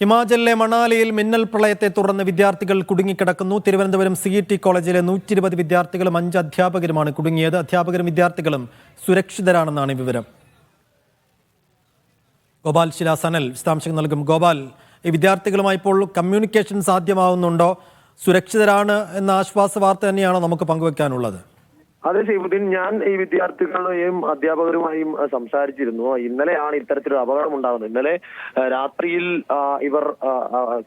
ഹിമാചലിലെ മണാലിയിൽ മിന്നൽ പ്രളയത്തെ തുടർന്ന് വിദ്യാർത്ഥികൾ കുടുങ്ങിക്കിടക്കുന്നു. തിരുവനന്തപുരം സി ടി കോളേജിലെ നൂറ്റി ഇരുപത് വിദ്യാർത്ഥികളും അഞ്ച് അധ്യാപകരുമാണ് കുടുങ്ങിയത്. അധ്യാപകരും വിദ്യാർത്ഥികളും സുരക്ഷിതരാണെന്നാണ് വിവരം. ഗോപാൽ ശില സനൽ വിശദാംശങ്ങൾ നൽകും. ഗോപാൽ ഈ വിദ്യാർത്ഥികളുമായി ഇപ്പോൾ കമ്മ്യൂണിക്കേഷൻ സാധ്യമാവുന്നുണ്ടോ? സുരക്ഷിതരാണ് എന്ന ആശ്വാസ വാർത്ത തന്നെയാണോ നമുക്ക് പങ്കുവെക്കാനുള്ളത്? അതെ ഷെയ്ഫുദ്ദീൻ ഞാൻ ഈ വിദ്യാർത്ഥികളുടെയും അധ്യാപകരുമായും സംസാരിച്ചിരുന്നു. ഇന്നലെയാണ് ഇത്തരത്തിലൊരു അപകടം ഉണ്ടാകുന്നത്. ഇന്നലെ രാത്രിയിൽ ഇവർ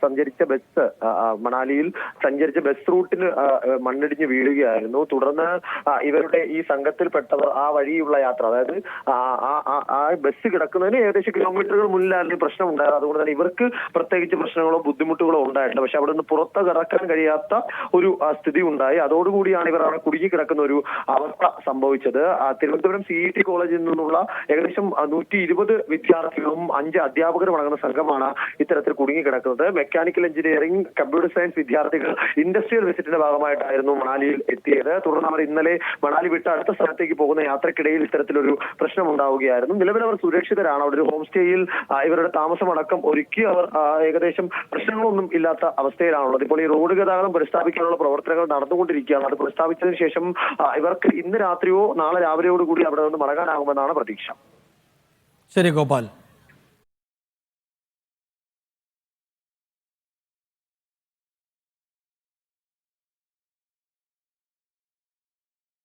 സഞ്ചരിച്ച ബസ് മണാലിയിൽ സഞ്ചരിച്ച ബസ് റൂട്ടിന് മണ്ണിടിഞ്ഞ് വീഴുകയായിരുന്നു. തുടർന്ന് ഇവരുടെ ഈ സംഘത്തിൽപ്പെട്ടവർ ആ വഴിയുള്ള യാത്ര അതായത് ആ ബസ് കിടക്കുന്നതിന് ഏകദേശം കിലോമീറ്ററുകൾ മുന്നിലായിരുന്നു പ്രശ്നം ഉണ്ടായത് അതുകൊണ്ട് തന്നെ ഇവർക്ക് പ്രത്യേകിച്ച് പ്രശ്നങ്ങളോ ബുദ്ധിമുട്ടുകളോ ഉണ്ടായിട്ടില്ല. പക്ഷെ അവിടെ നിന്ന് പുറത്ത് കിടക്കാൻ കഴിയാത്ത ഒരു സ്ഥിതി ഉണ്ടായി. അതോടുകൂടിയാണ് ഇവർ അവിടെ കുടുങ്ങി കിടക്കുന്ന ഒരു അവസ്ഥ സംഭവിച്ചത്. തിരുവനന്തപുരം സി ഇ ടി കോളേജിൽ നിന്നുള്ള ഏകദേശം നൂറ്റി ഇരുപത് വിദ്യാർത്ഥികളും അഞ്ച് അധ്യാപകരും അടങ്ങുന്ന സംഘമാണ് ഇത്തരത്തിൽ കുടുങ്ങി കിടക്കുന്നത്. മെക്കാനിക്കൽ എഞ്ചിനീയറിംഗ് കമ്പ്യൂട്ടർ സയൻസ് വിദ്യാർത്ഥികൾ ഇൻഡസ്ട്രിയൽ വിസിറ്റിന്റെ ഭാഗമായിട്ടായിരുന്നു മണാലിയിൽ എത്തിയത്. തുടർന്ന് അവർ ഇന്നലെ മണാലി വിട്ട് അടുത്ത സ്ഥലത്തേക്ക് പോകുന്ന യാത്രക്കിടയിൽ ഇത്തരത്തിലൊരു പ്രശ്നം ഉണ്ടാവുകയായിരുന്നു. നിലവിൽ അവർ സുരക്ഷിതരാണ്. അവിടെ ഒരു ഹോം സ്റ്റേയിൽ ഇവരുടെ താമസമടക്കം ഒരുക്കി അവർ ഏകദേശം പ്രശ്നങ്ങളൊന്നും ഇല്ലാത്ത അവസ്ഥയിലാണുള്ളത്. ഇപ്പോൾ ഈ റോഡ് ഗതാഗതം പുനഃസ്ഥാപിക്കാനുള്ള പ്രവർത്തനങ്ങൾ നടന്നുകൊണ്ടിരിക്കുകയാണ്. അത് പുനഃസ്ഥാപിച്ചതിന് ശേഷം ഇവർക്ക് ഇന്ന് രാത്രിയോ നാളെ രാവിലെയോടുകൂടി അവിടെ നിന്ന് മടങ്ങാനാകുമെന്നാണ് പ്രതീക്ഷ. ശരി ഗോപാൽ.